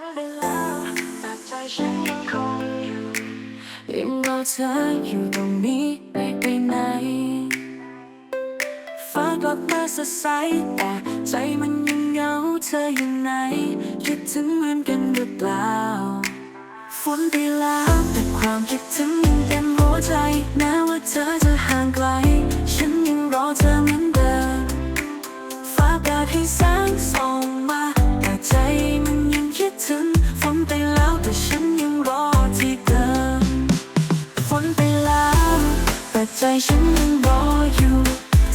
นไปแล้วแต่ใจฉันยังคงอยู่ยังรอเธออยู่ตรงนี้ไม่ไปไหนฟ้ากลับมาสดใสแต่ใจมันยังเหงาเธออยู่ไหนคิดถึงเหมือนกันหรือเปล่าฝนไปแล้วแต่ความคิดถึงยังเต็มหัวใจแม้ว่าเธอจะห่างไกล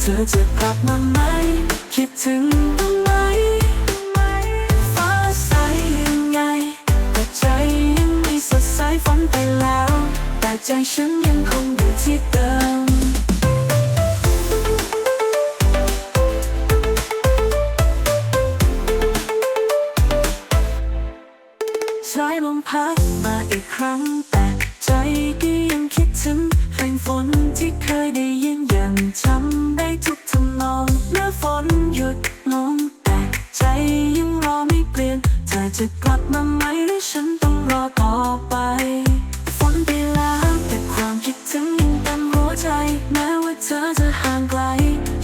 เธอจะกลับมาไหม คิดถึงบ้างไหม ฟ้าใสยังไง แต่ใจยังไม่สดใสฝนไปแล้ว แต่ใจฉันยังคงอยู่ที่เดิมสายลมพัดมาอีกครั้ง แต่ใจก็ยังคิดถึงเพลงฝน จะห่างไกล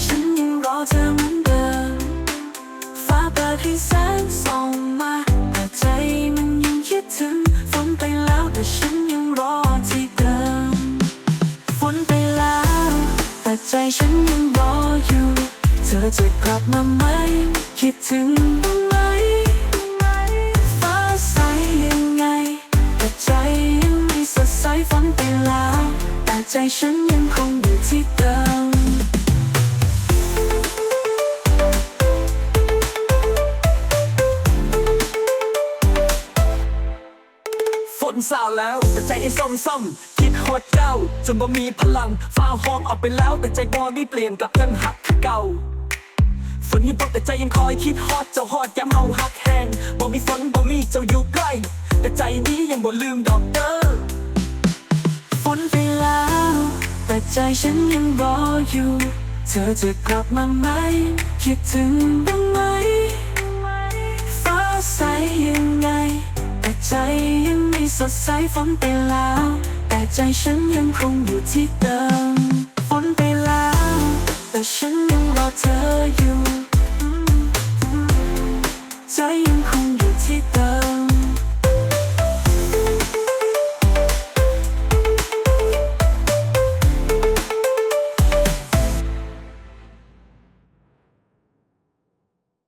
ฉันยังรอเธอเหมือนเดิม ฟ้าเปิดให้แสงส่องมาแต่ใจมันยังคิดถึง ฝนไปแล้วแต่ฉันยังรอที่เดิม ฝนไปแล้ว แต่ใจฉันยังรออยู่ เธอจะกลับมาไหม คิดถึงบ้างไหมฟ้าใสยังไง แต่ใจยังไม่สดใสฝนไปแล้ว แต่ใจฉันยังคงอยู่ที่เดิม นซาแล้ว แต่ใจยังส้มส้มคิดฮอดเจ้า จนบ่มีพลังฟ้าห้องออกไปแล้ว แต่ใจบ่ได้เปลี่ยนกลับกันหักเก่าฝนยังตกแต่ใจยังคอยคิดฮอดเจ้าฮอดย้ำเฮาหักแหงบ่มีฝนบ่มีเจ้าอยู่ใกล้ แต่ใจนี้ยังบ่ลืมดอกเด้อฝนไปแล้ว แต่ใจฉันยังรออยู่ เธอจะกลับมาไหม คิดถึงบ้าง สดใสฝนไปแล้ว แต่ใจฉันยังคงอยู่ที่เดิม ฝนไปแล้ว แต่ฉันยังรอเธอ